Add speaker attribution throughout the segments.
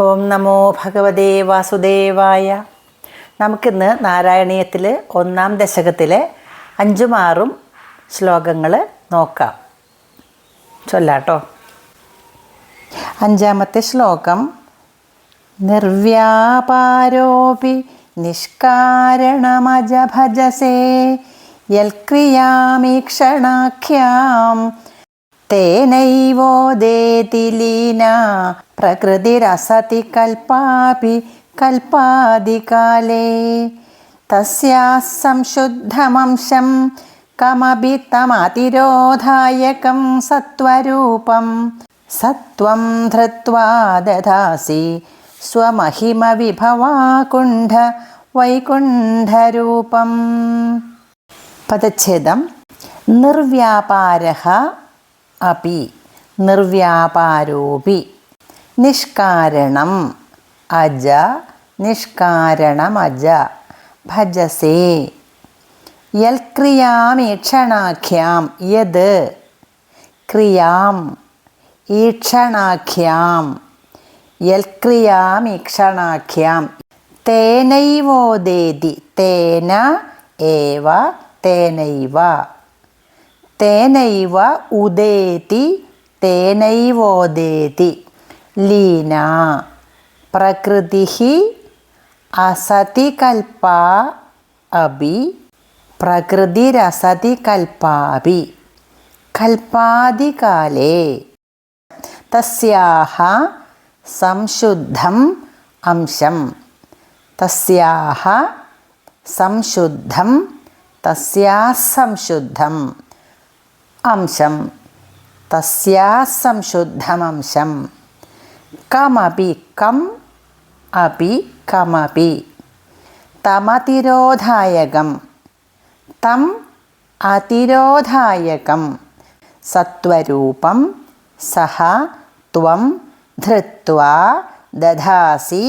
Speaker 1: ഓം നമോ ഭഗവതേ വാസുദേവായ. നമുക്കിന്ന് നാരായണീയത്തിൽ ഒന്നാം ദശകത്തിലെ അഞ്ചും ആറും ശ്ലോകങ്ങൾ നോക്കാം. ചൊല്ലാട്ടോ. അഞ്ചാമത്തെ ശ്ലോകം. നിർവ്യാപാരോപി നിഷ്കാരണമജഭജസേ. യൽക്രിയാമീക്ഷണാഖ്യാം തേനൈവോദേതി ലീന പ്രകൃതിരസതി കൽപ്പാപി കൽപ്പാദികാലേ തസ്യാः സംശുദ്ധമംശം കമപി തമതിരോധായകം സത്വരൂപം. സത്വം ധൃത്വാ ദദാസി സ്വമഹിമവിഭവാകുണ്ഠ വൈകുണ്ഠരൂപം. പദച്ഛേദം. നിർവ്യാപാരः അപി നിർവ്യാപാരോപി നിഷ്കാരണം അജ നിഷ്കാരണമജ ഭജസേ യൽക്രിയാമീക്ഷണാഖ്യാം യത് ക്രിയാം ഈക്ഷണാഖ്യാം യൽക്രിയാമീക്ഷണാഖ്യാം തേനൈവോദേതി തേന ഏവ തേനൈവ തേനൈവ ഉദേതി തേനൈവോദേതി. ലീന പ്രകൃതി അസതി കൽപ്പ അഭി പ്രകൃതിരസതി കൽപ്പാഭി കൽപ്പാദികാലേ. തസ്യാഹ സംശുദ്ധം അംശം. തസ്യാഹ സംശുദ്ധം തസ്യാ സംശുദ്ധം അംശം തസ്യാ സംശുദ്ധമംശം കമപി കം അപി കമപി തമതിരോധായകം തം അതിരോധായകം സത്വരൂപം സഹ ത്വം ധൃത്വാ ദധാസി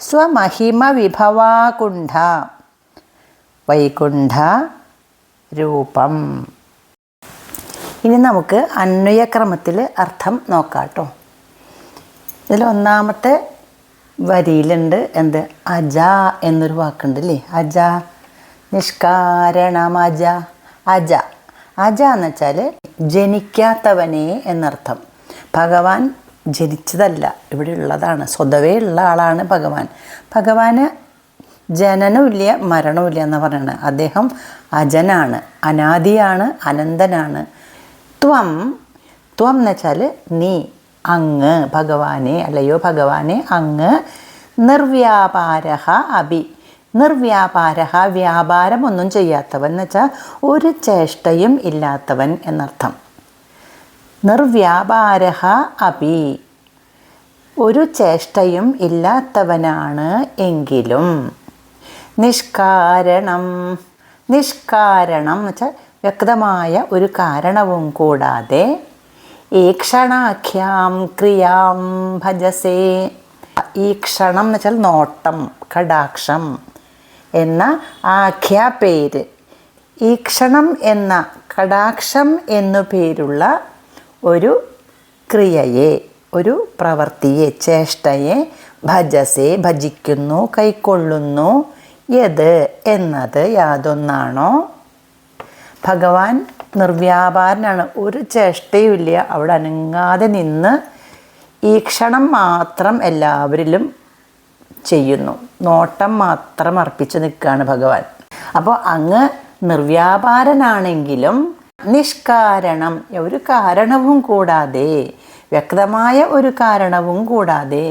Speaker 1: സ്വമഹിമവിഭവാകുണ്ഠ വൈകുണ്ഠ രൂപം ഇനി നമുക്ക് അന്വയക്രമത്തിൽ അർത്ഥം നോക്കാം കേട്ടോ ഇതിൽ ഒന്നാമത്തെ വരിയിലുണ്ട് എന്ത്? അജ എന്നൊരു വാക്കുണ്ട് അല്ലേ അജ നിഷ്കാരണം അജ അജ. അജ എന്ന് വെച്ചാൽ ജനിക്കാത്തവനെ എന്നർത്ഥം. ഭഗവാൻ ജനിച്ചതല്ല ഇവിടെ ഉള്ളതാണ് സ്വതവേ ഉള്ള ആളാണ് ഭഗവാൻ. ഭഗവാന് ജനനമില്ല മരണമില്ല എന്ന് പറയുന്നത് അദ്ദേഹം അജനാണ് അനാദിയാണ് അനന്തനാണ്. ത്വം. ത്വം എന്ന് വെച്ചാൽ നീ അങ്ങ് ഭഗവാനെ അല്ലയോ ഭഗവാനെ അങ്ങ് നിർവ്യാപാരഹ അഭി. നിർവ്യാപാരഹ വ്യാപാരമൊന്നും ചെയ്യാത്തവൻ എന്ന് വെച്ചാൽ ഒരു ചേഷ്ടയും ഇല്ലാത്തവൻ എന്നർത്ഥം. നിർവ്യാപാരഹ അഭി. ഒരു ചേഷ്ടയും ഇല്ലാത്തവനാണ് എങ്കിലും. നിഷ്കാരണം. നിഷ്കാരണം എന്ന് വെച്ചാൽ വ്യക്തമായ ഒരു കാരണവും കൂടാതെ ഈക്ഷണാഖ്യാം ക്രിയാം ഭജസേ. ഈക്ഷണം എന്ന് വെച്ചാൽ നോട്ടം കടാക്ഷം എന്ന ആഖ്യ പേര്. ഈക്ഷണം എന്ന കടാക്ഷം എന്നു പേരുള്ള ഒരു ക്രിയയെ ഒരു പ്രവൃത്തിയെ ചേഷ്ടയെ ഭജസെ ഭജിക്കുന്നു കൈക്കൊള്ളുന്നു. യത് എന്നത് യാതൊന്നാണോ? ഭഗവാൻ നിർവ്യാപാരനാണ്. ഒരു ചേഷ്ടയുമില്ല അവിടെ അനങ്ങാതെ നിന്ന് ഈ ക്ഷണം മാത്രം എല്ലാവരിലും ചെയ്യുന്നു. നോട്ടം മാത്രം അർപ്പിച്ച് നിൽക്കുകയാണ് ഭഗവാൻ. അപ്പോൾ അങ്ങ് നിർവ്യാപാരനാണെങ്കിലും നിഷ്കാരണം ഒരു കാരണവും കൂടാതെ വ്യക്തമായ ഒരു കാരണവും കൂടാതെ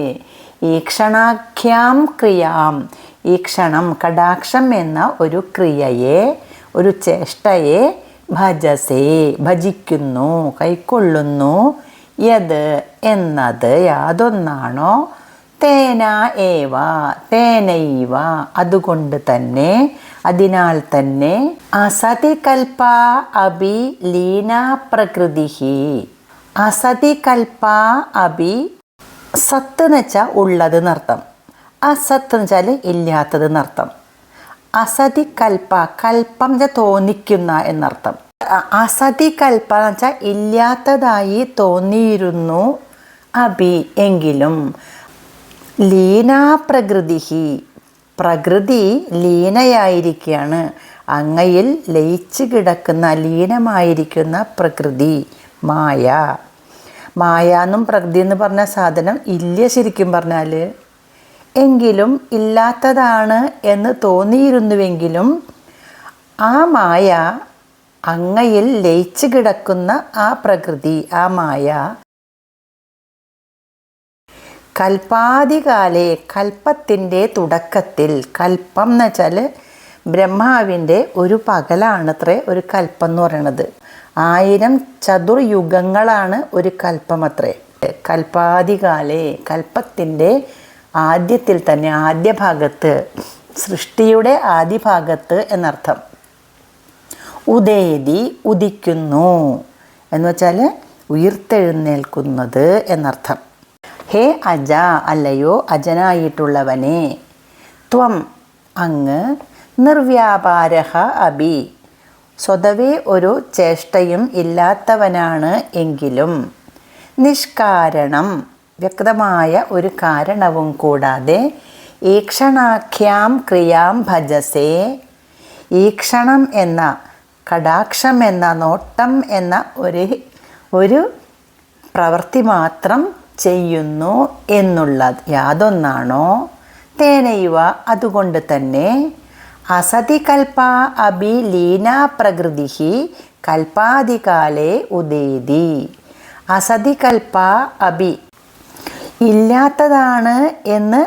Speaker 1: ഈ ക്ഷണാഖ്യാം ക്രിയാം ഈ ക്ഷണം കടാക്ഷം എന്ന ഒരു ക്രിയയെ ഒരു ചേഷ്ടയെ ഭജസേ ഭജിക്കുന്നു കൈക്കൊള്ളുന്നു. യത് എന്നത് യാതൊന്നാണോ? തേന ഏവ തേനൈവ അതുകൊണ്ട് തന്നെ അതിനാൽ തന്നെ അസതി കൽപ്പ അഭി ലീന പ്രകൃതി അസതി കൽപ്പ അഭി സത്ത് എന്ന് വെച്ചാൽ ഉള്ളത് എന്നർത്ഥം. അസത്ത് എന്ന് വെച്ചാൽ ഇല്ലാത്തത് എന്നർത്ഥം. അസതി കൽപ്പ കൽപ്പം തോന്നിക്കുന്ന എന്നർത്ഥം. അസതി കൽപ്പ എന്ന് വെച്ചാൽ ഇല്ലാത്തതായി തോന്നിയിരുന്നു അഭി എങ്കിലും. ലീനാപ്രകൃതി പ്രകൃതി ലീനയായിരിക്കുകയാണ് അങ്ങയിൽ ലയിച്ചു കിടക്കുന്ന ലീനമായിരിക്കുന്ന പ്രകൃതി മായ. മായ എന്നും പ്രകൃതി എന്ന് പറഞ്ഞ സാധനം ഇല്ല ശരിക്കും പറഞ്ഞാൽ എങ്കിലും ഇല്ലാത്തതാണ് എന്ന് തോന്നിയിരുന്നുവെങ്കിലും ആ മായ അങ്ങയിൽ ലയിച്ചു കിടക്കുന്ന ആ പ്രകൃതി ആ മായ കൽപ്പാതികാലെ കൽപ്പത്തിന്റെ തുടക്കത്തിൽ കൽപ്പം എന്ന് വെച്ചാൽ ബ്രഹ്മാവിന്റെ ഒരു പകലാണത്രേ ഒരു കൽപ്പം എന്ന് പറയണത്. ആയിരം ചതുർയുഗങ്ങളാണ് ഒരു കൽപ്പം അത്രേ കൽപ്പാതികാലെ കൽപ്പത്തിന്റെ ആദ്യത്തിൽ തന്നെ ആദ്യ ഭാഗത്ത് സൃഷ്ടിയുടെ ആദ്യ ഭാഗത്ത് എന്നർത്ഥം. ഉദയതി ഉദിക്കുന്നു. എന്ന് വെച്ചാൽ ഉയർത്തെഴുന്നേൽക്കുന്നത് എന്നർത്ഥം. ഹേ അജ അല്ലയോ അജനായിട്ടുള്ളവനെ ത്വം അങ്ങ് നിർവ്യാപാരഹ അബി സ്വതവേ ഒരു ചേഷ്ടയും ഇല്ലാത്തവനാണ് എങ്കിലും നിഷ്കാരണം വ്യക്തമായ ഒരു കാരണവും കൂടാതെ ഈക്ഷണാഖ്യാം ക്രിയാം ഭജസേ. ഈക്ഷണം എന്ന കടാക്ഷം എന്ന നോട്ടം എന്ന ഒരു ഒരു പ്രവൃത്തി മാത്രം ചെയ്യുന്നു എന്നുള്ളത് യാതൊന്നാണോ? തേനയുവ അതുകൊണ്ട് തന്നെ അസതി കൽപ അഭി ലീന പ്രകൃതി കൽപ്പാതികാലേ ഉദേതി അസതി കൽപ അഭി ഇല്ലാത്തതാണ് എന്ന്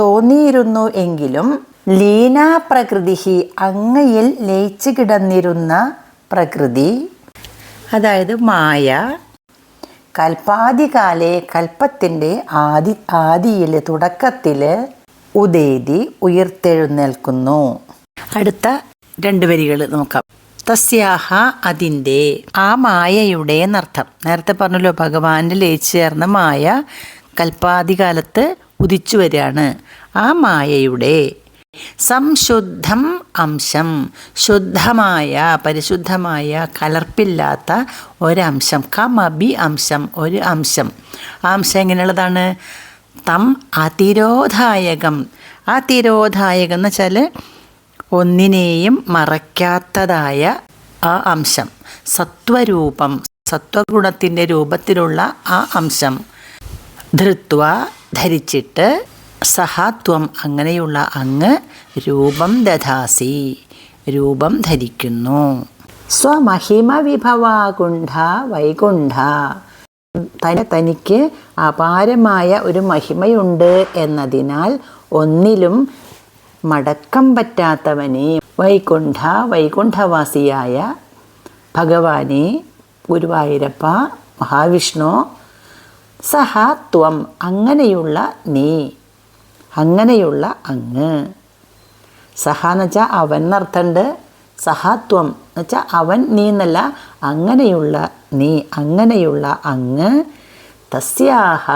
Speaker 1: തോന്നിയിരുന്നു എങ്കിലും ലീന പ്രകൃതി അങ്ങയിൽ ലയിച്ചു കിടന്നിരുന്ന പ്രകൃതി. അതായത് മായ. കൽപ്പാതികാലെ കൽപ്പത്തിന്റെ ആദി ആദിയിൽ തുടക്കത്തിൽ ഉദേതി ഉയർത്തെഴുന്നേൽക്കുന്നു. അടുത്ത രണ്ട് വരികൾ നോക്കാം. തസ്യാഹ അതിന്റെ ആ മായയുടെ എന്നർത്ഥം. നേരത്തെ പറഞ്ഞല്ലോ ഭഗവാന്റെ ലയിച്ചു ചേർന്ന മായ കൽപ്പാദികാലത്ത് ഉദിച്ചു വരികയാണ് ആ മായയുടെ സംശുദ്ധം അംശം ശുദ്ധമായ പരിശുദ്ധമായ കലർപ്പില്ലാത്ത ഒരംശം കമബി അംശം ഒരു അംശം. ആ അംശം എങ്ങനെയുള്ളതാണ്? തം അതിരോധായകം. അതിരോധായകം തിരോധായകം എന്ന് വെച്ചാൽ ഒന്നിനെയും മറയ്ക്കാത്തതായ ആ അംശം. സത്വരൂപം സത്വഗുണത്തിന്റെ രൂപത്തിലുള്ള ആ അംശം. ധൃത്വ ധരിച്ചിട്ട് സഹാത്വം അങ്ങനെയുള്ള അങ്ങ് രൂപം ദധാസി രൂപം ധരിക്കുന്നു. സ്വമഹിമ വിഭവാകുണ്ഠ വൈകുണ്ഠ. തന്നെ തനിക്ക് അപാരമായ ഒരു മഹിമയുണ്ട് എന്നതിനാൽ ഒന്നിലും മടക്കം പറ്റാത്തവനെ വൈകുണ്ഠ വൈകുണ്ഠവാസിയായ ഭഗവാനെ ഗുരുവായൂരപ്പ മഹാവിഷ്ണു സഹ ത്വം അങ്ങനെയുള്ള നീ അങ്ങനെയുള്ള അങ്ങ്. സഹ എന്ന് വെച്ചാൽ അവൻ എന്നർത്ഥമുണ്ട് സഹാത്വം എന്ന് വെച്ചാൽ അവൻ നീ എന്നല്ല അങ്ങനെയുള്ള നീ അങ്ങനെയുള്ള അങ്ങ്. തസ്യാഹ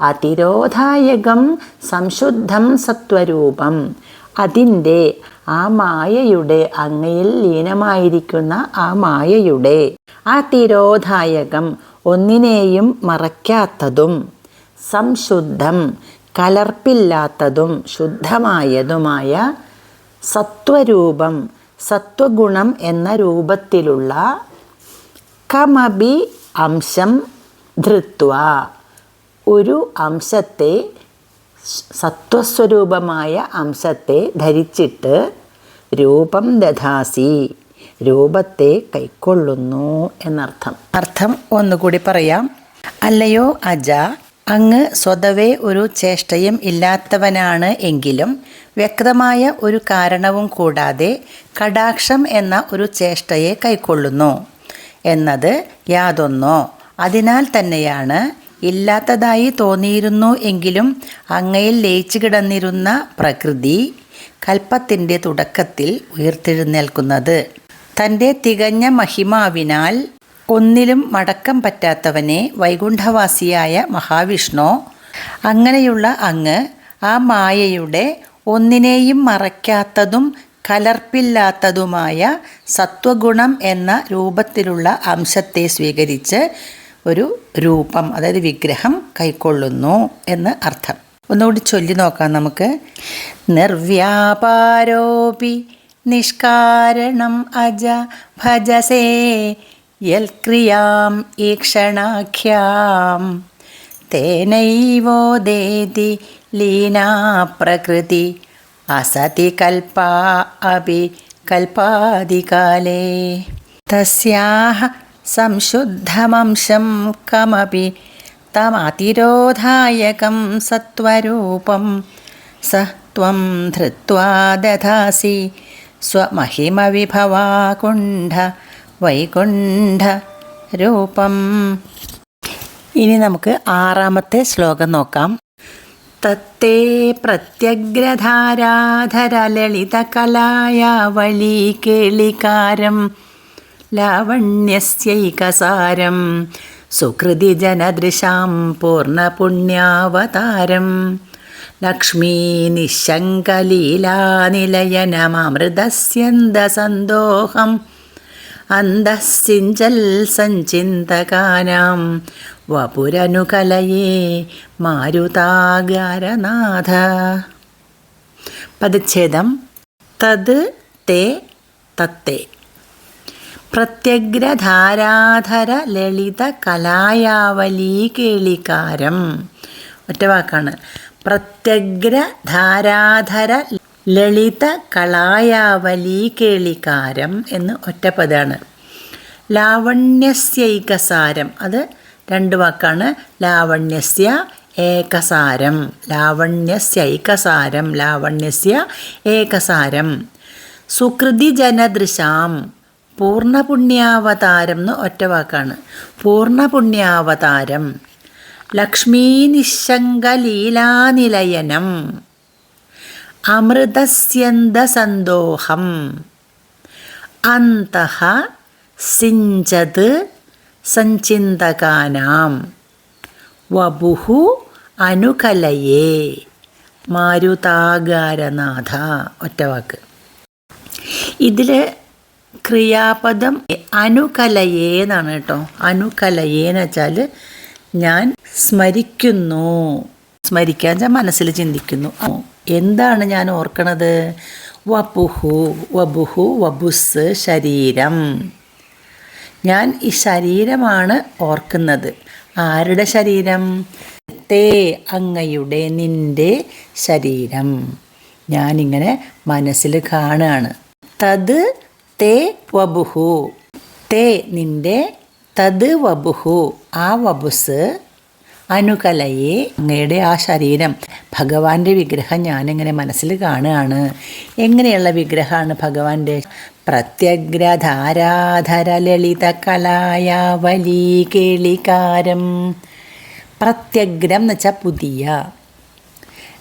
Speaker 1: അതിരോധായകം സംശുദ്ധം സത്വരൂപം. അതിന്റെ ആ മായയുടെ അങ്ങയിൽ ലീനമായിരിക്കുന്ന ആ മായയുടെ അതിരോധായകം തിരോധായകം ഒന്നിനെയും മറയ്ക്കാത്തതും സംശുദ്ധം കലർപ്പില്ലാത്തതും ശുദ്ധമായതുമായ സത്വരൂപം സത്വഗുണം എന്ന രൂപത്തിലുള്ള കമബി അംശം ധൃത്വ. ഒരു അംശത്തെ സത്വസ്വരൂപമായ അംശത്തെ ധരിച്ചിട്ട് രൂപം ദധാസി. രൂപത്തെ കൈക്കൊള്ളുന്നു എന്നർത്ഥം. അർത്ഥം ഒന്നുകൂടി പറയാം. അല്ലയോ അജ അങ്ങ് സ്വതവേ ഒരു ചേഷ്ടയും ഇല്ലാത്തവനാണ് എങ്കിലും വ്യക്തമായ ഒരു കാരണവും കൂടാതെ കടാക്ഷം എന്ന ഒരു ചേഷ്ടയെ കൈക്കൊള്ളുന്നു. എന്നത് യാതൊന്നോ. അതിനാൽ തന്നെയാണ് ഇല്ലാത്തതായി തോന്നിയിരുന്നു എങ്കിലും അങ്ങയിൽ ലയിച്ചു കിടന്നിരുന്ന പ്രകൃതി കൽപ്പത്തിന്റെ തുടക്കത്തിൽ ഉയർത്തെഴുന്നേൽക്കുന്നത്. തന്റെ തികഞ്ഞ മഹിമാവിനാൽ ഒന്നിലും മടക്കം പറ്റാത്തവനെ വൈകുണ്ഠവാസിയായ മഹാവിഷ്ണു. അങ്ങനെയുള്ള അങ്ങ് ആ മായയുടെ ഒന്നിനെയും മറയ്ക്കാത്തതും കലർപ്പില്ലാത്തതുമായ സത്വഗുണം എന്ന രൂപത്തിലുള്ള അംശത്തെ സ്വീകരിച്ച് ഒരു രൂപം അതായത് വിഗ്രഹം കൈക്കൊള്ളുന്നു എന്ന് അർത്ഥം. ഒന്നുകൂടി ചൊല്ലി നോക്കാം നമുക്ക്. നിർവ്യാപാരോപി നിഷ്കാരണം അജ ഭജസേ യൽക്രിയാം ഈക്ഷണാഖ്യാം. തേനൈവോദേതി ലീനാ പ്രകൃതി അസതി കൽപ്പാ അപി കൽപ്പാതികാലേ തസ്യാഹ സംശുദ്ധമംശം കമപി തമതിരോധായകം സത്വരൂപം സ ത്വം ധൃത്വാ ദധാസി. സ്വമഹിമവിഭവാകുണ്ഠ വൈകുണ്ഠ രൂപം. ഇനി നമുക്ക് ആറാമത്തെ ശ്ലോകം നോക്കാം. തത്തേ പ്രത്യഗ്രധാരാധരലളിതകലായാവളീ കേളികാരം ലാവണ്യസ്യൈകസാരം സുഹൃതിജനദൃശാം പൂർണപുണ്യാവതാരം. ലക്ഷ്മീ നിശങ്കലീലാനിലയനമൃതസ്യന്തസന്തോഹം അന്തസ്സിഞ്ചൽ സഞ്ചിന്തകാനാം വപുരനുകലയേ മാരുതാഗാരനാഥ പദച്ഛേദം തത് തേ തത്തേ. പ്രത്യഗ്രധാരാധര ലളിത കലായാവലീ കേളികാരം ഒറ്റ വാക്കാണ് പ്രത്യഗ്രധാരാധര ലളിത കളായാവലീകേളികാരം എന്ന് ഒറ്റപ്പതാണ് ലാവണ്യസ്യൈകസാരം. അത് രണ്ട് വാക്കാണ്. ലാവണ്യസ്യ ഏകസാരം. ലാവണ്യസ്യൈകസാരം. ലാവണ്യസ്യ ഏകസാരം. സുകൃതി ജനദൃശാം പൂർണപുണ്യാവതാരം എന്ന് ഒറ്റ വാക്കാണ് പൂർണപുണ്യാവതാരം ലക്ഷ്മീ നിശങ്കലീലാനിലയനം അമൃതസ്യന്തസന്തോഹം. അന്തഃ സിഞ്ചത് സഞ്ചിന്തകാനാം. വപുഹു അനുകലയേ. മാരുതാകാരനാഥ. ഒറ്റവാക്ക് ഇതിൽ ക്രിയാപദം അനുകലയേ എന്നാണ് കേട്ടോ. അനുകലയേ എന്ന് വെച്ചാൽ ഞാൻ സ്മരിക്കുന്നു. സ്മരിക്കാൻ ഞാൻ മനസ്സിൽ ചിന്തിക്കുന്നു. എന്താണ് ഞാൻ ഓർക്കണത്? വപുഹു വബുഹു വബുസ് ശരീരം. ഞാൻ ഈ ശരീരമാണ് ഓർക്കുന്നത്. ആരുടെ ശരീരം? തേ അങ്ങയുടെ നിന്റെ ശരീരം. ഞാനിങ്ങനെ മനസ്സിൽ കാണുകയാണ് തത് തേ വബുഹു തേ നിന്റെ തത് വബുഹു. ആ വബുസ് അനുകലയെ അങ്ങയുടെ ആ ശരീരം. ഭഗവാന്റെ വിഗ്രഹം ഞാനിങ്ങനെ മനസ്സിൽ കാണുകയാണ്. എങ്ങനെയുള്ള വിഗ്രഹമാണ് ഭഗവാന്റെ? പ്രത്യഗ്രധാരാധര ലളിത കലായ വലി കേളികാരം പ്രത്യഗ്രം എന്ന് വെച്ചാൽ പുതിയ.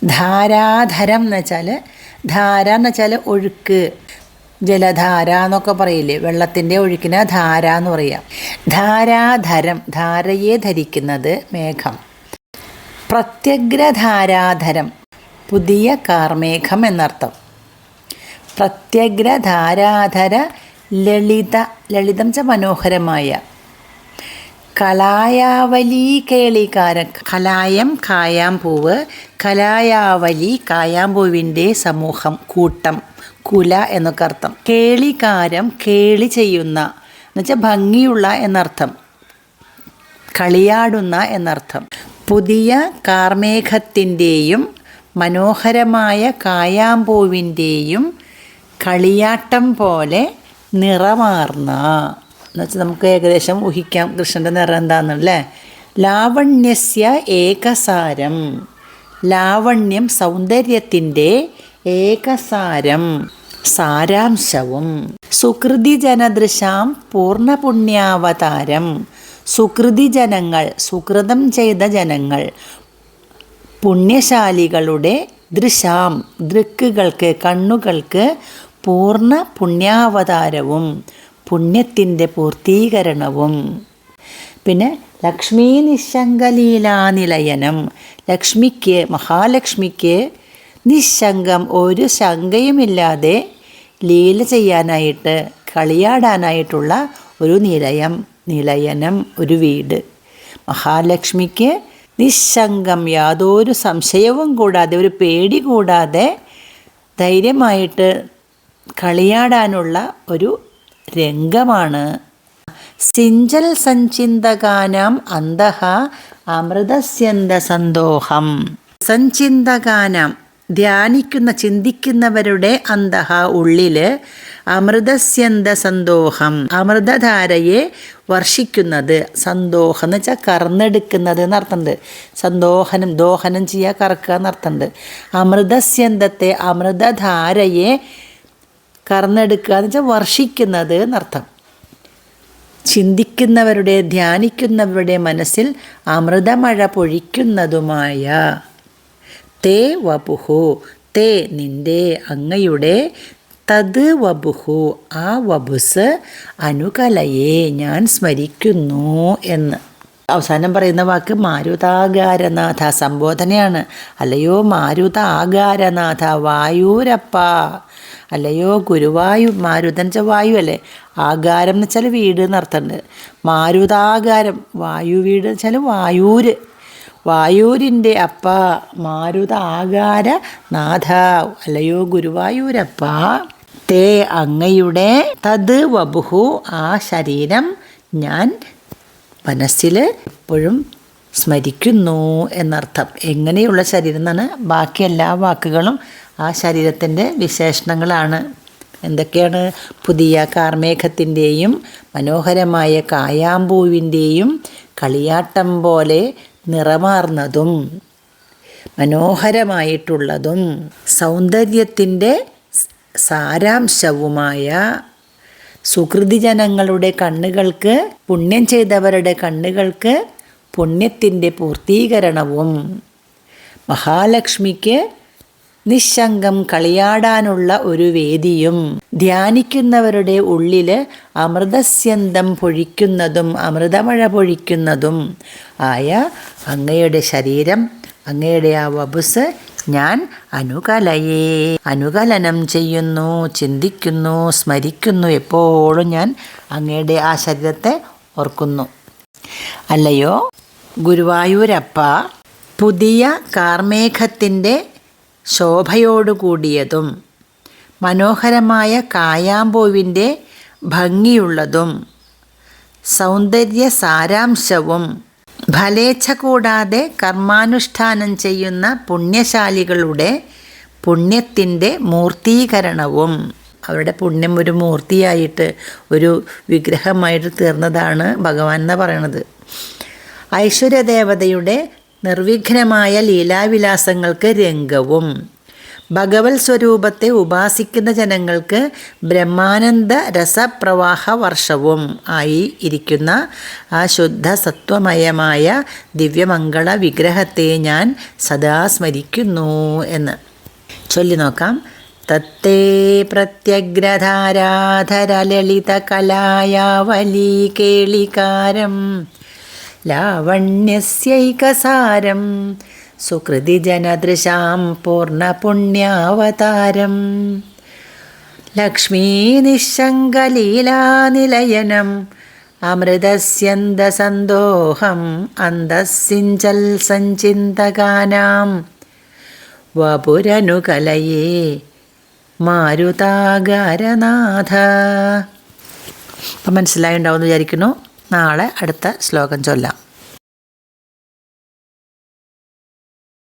Speaker 1: ധാരാധരം എന്ന് വെച്ചാൽ ധാര എന്ന് വെച്ചാൽ ഒഴുക്ക്. ജലധാര എന്നൊക്കെ പറയില്ലേ? വെള്ളത്തിന്റെ ഒഴുക്കിന് ധാര എന്ന് പറയാം. ധാരാധരം ധാരയെ ധരിക്കുന്നത് മേഘം. പ്രത്യഗ്രധാരാധരം പുതിയ കാർമേഘം എന്നർത്ഥം. പ്രത്യഗ്രധാരാധര ലളിത ലളിതം ച മനോഹരമായ. കലായാവലി കേളികാര കലായം കായാമ്പൂവ് കലായാവലി കായാമ്പൂവിന്റെ സമൂഹം കൂട്ടം. കുല എന്നൊക്കെ അർത്ഥം. കേളികാരം കേളി ചെയ്യുന്ന എന്നുവെച്ചാൽ ഭംഗിയുള്ള എന്നർത്ഥം. കളിയാടുന്ന എന്നർത്ഥം. പുതിയ കാർമേഘത്തിന്റെയും മനോഹരമായ കായാമ്പൂവിന്റെയും കളിയാട്ടം പോലെ നിറമാർന്ന. എന്നുവെച്ചാൽ നമുക്ക് ഏകദേശം ഊഹിക്കാം കൃഷ്ണന്റെ നിറം എന്താണെന്നല്ലേ ലാവണ്യസ്യ ഏകസാരം. ലാവണ്യം സൗന്ദര്യത്തിന്റെ ഏകസാരം സാരാംശവും. സുകൃതി ജനദൃശാം പൂർണപുണ്യാവതാരം സുകൃതി ജനങ്ങൾ സുകൃതം ചെയ്ത ജനങ്ങൾ. പുണ്യശാലികളുടെ ദൃശാം ദൃക്കുകൾക്ക് കണ്ണുകൾക്ക് പൂർണ പുണ്യാവതാരവും പുണ്യത്തിന്റെ പൂർത്തീകരണവും. പിന്നെ ലക്ഷ്മി നിശങ്കലീലാനിലയനം ലക്ഷ്മിക്ക് മഹാലക്ഷ്മിക്ക് നിശങ്കം ഒരു ശങ്കയുമില്ലാതെ ലീല ചെയ്യാനായിട്ട് കളിയാടാനായിട്ടുള്ള ഒരു നിലയം നിലയനം ഒരു വീട്. മഹാലക്ഷ്മിക്ക് നിശങ്കം യാതൊരു സംശയവും കൂടാതെ ഒരു പേടി കൂടാതെ ധൈര്യമായിട്ട് കളിയാടാനുള്ള ഒരു രംഗമാണ്. സിഞ്ചൽ സഞ്ചിന്തകാനാം അന്തഃ അമൃതസ്യന്ത സന്തോഹം. സഞ്ചിന്തകാനാം ധ്യാനിക്കുന്ന ചിന്തിക്കുന്നവരുടെ അന്തഹ ഉള്ളിൽ അമൃതസ്യന്ത സന്തോഷം അമൃതധാരയെ വർഷിക്കുന്നത് സന്തോഷം എന്ന് വെച്ചാൽ കറന്നെടുക്കുന്നത് എന്നർത്ഥമുണ്ട്. സന്തോഹനം ദോഹനം ചെയ്യുക കറക്കുക എന്നർത്ഥമുണ്ട്. അമൃതസ്യന്തത്തെ അമൃതധാരയെ കറന്നെടുക്കുക എന്ന് വെച്ചാൽ വർഷിക്കുന്നത് എന്നർത്ഥം. ചിന്തിക്കുന്നവരുടെ ധ്യാനിക്കുന്നവരുടെ മനസ്സിൽ അമൃതമഴ പൊഴിക്കുന്നതുമായ തേ വപുഹു തേ നിന്റെ അങ്ങയുടെ തത് വപുഹു ആ വപുസ് അനുകലയെ ഞാൻ സ്മരിക്കുന്നു എന്ന്. അവസാനം പറയുന്ന വാക്ക് മാരുതാകാരനാഥ സംബോധനയാണ്. അല്ലയോ മാരുത ആകാരനാഥ വായൂരപ്പ അല്ലയോ ഗുരുവായു മാരുതൻ വെച്ചാൽ വായു അല്ലേ? ആകാരം എന്ന് വെച്ചാൽ വീട് എന്നർത്ഥമുണ്ട്. മാരുതാകാരം വായു വീട് എന്ന് വെച്ചാൽ വായൂര്. വായൂരിന്റെ അപ്പ മാരുത ആകാര നാഥ അല്ലയോ ഗുരുവായൂരപ്പ? തേ അങ്ങയുടെ തത് വബുഹു ആ ശരീരം ഞാൻ മനസ്സിൽ എപ്പോഴും സ്മരിക്കുന്നു എന്നർത്ഥം. എങ്ങനെയുള്ള ശരീരം എന്നാണ് ബാക്കി എല്ലാ വാക്കുകളും ആ ശരീരത്തിന്റെ വിശേഷണങ്ങളാണ്. എന്തൊക്കെയാണ്? പുതിയ കാർമേഘത്തിന്റെയും മനോഹരമായ കായാമ്പൂവിന്റെയും കളിയാട്ടം പോലെ നിറമാർന്നതും മനോഹരമായിട്ടുള്ളതും സൗന്ദര്യത്തിന്റെ സാരാംശവുമായ സുഹൃതി ജനങ്ങളുടെ കണ്ണുകൾക്ക് പുണ്യം ചെയ്തവരുടെ കണ്ണുകൾക്ക് പുണ്യത്തിന്റെ പൂർത്തീകരണവും മഹാലക്ഷ്മിക്ക് നിശങ്കം കളിയാടാനുള്ള ഒരു വേദിയും. ധ്യാനിക്കുന്നവരുടെ ഉള്ളിൽ അമൃതസ്യന്തം പൊഴിക്കുന്നതും അമൃതമഴ പൊഴിക്കുന്നതും. ആയ അങ്ങയുടെ ശരീരം അങ്ങയുടെ ആ വബുസ് ഞാൻ അനുകലയേ. അനുകലനം ചെയ്യുന്നു ചിന്തിക്കുന്നു സ്മരിക്കുന്നു എപ്പോഴും ഞാൻ അങ്ങയുടെ ആ ശരീരത്തെ ഓർക്കുന്നു. അല്ലയോ? ഗുരുവായൂരപ്പ പുതിയ കാർമേഘത്തിന്റെ ശോഭയോടുകൂടിയതും മനോഹരമായ കായാമ്പൂവിന്റെ ഭംഗിയുള്ളതും സൗന്ദര്യ സാരാംശവും ഫലേച്ഛ കൂടാതെ കർമാനുഷ്ഠാനം ചെയ്യുന്ന പുണ്യശാലികളുടെ പുണ്യത്തിന്റെ മൂർത്തീകരണവും. അവരുടെ പുണ്യം ഒരു മൂർത്തിയായിട്ട് ഒരു വിഗ്രഹമായിട്ട് തീർന്നതാണ് ഭഗവാൻ എന്ന് പറയണത്. ഐശ്വര്യദേവതയുടെ നിർവിഘ്നമായ ലീലാവിലാസങ്ങൾക്ക് രംഗവും. ഭഗവത് സ്വരൂപത്തെ ഉപാസിക്കുന്ന ജനങ്ങൾക്ക് ബ്രഹ്മാനന്ദ രസപ്രവാഹ വർഷവും ആയി ഇരിക്കുന്ന ആ ശുദ്ധ സത്വമയമായ ദിവ്യമംഗള വിഗ്രഹത്തെ ഞാൻ സദാ സ്മരിക്കുന്നു എന്ന്. ചൊല്ലി നോക്കാം. തത്തേ പ്രത്യഗ്രധാരാധരലളിത കലായാവലീ കേളികാരം. ലാവണ്യസ്യൈകസാരം. സുഹൃതിജനദൃശാം പൂർണപുണ്യാവതാരം ലക്ഷ്മീനിശങ്കലീലാനിലയനം അമൃതസ്യന്തസന്തോഹം അന്തസ്സിഞ്ചൽ സഞ്ചിന്തകാനാം. വപുരനുകലയേ മാരുതാകാരനാഥ. അപ്പം മനസ്സിലായി ഉണ്ടാവുമെന്ന് വിചാരിക്കുന്നു. നാളെ അടുത്ത ശ്ലോകം ചൊല്ലാം.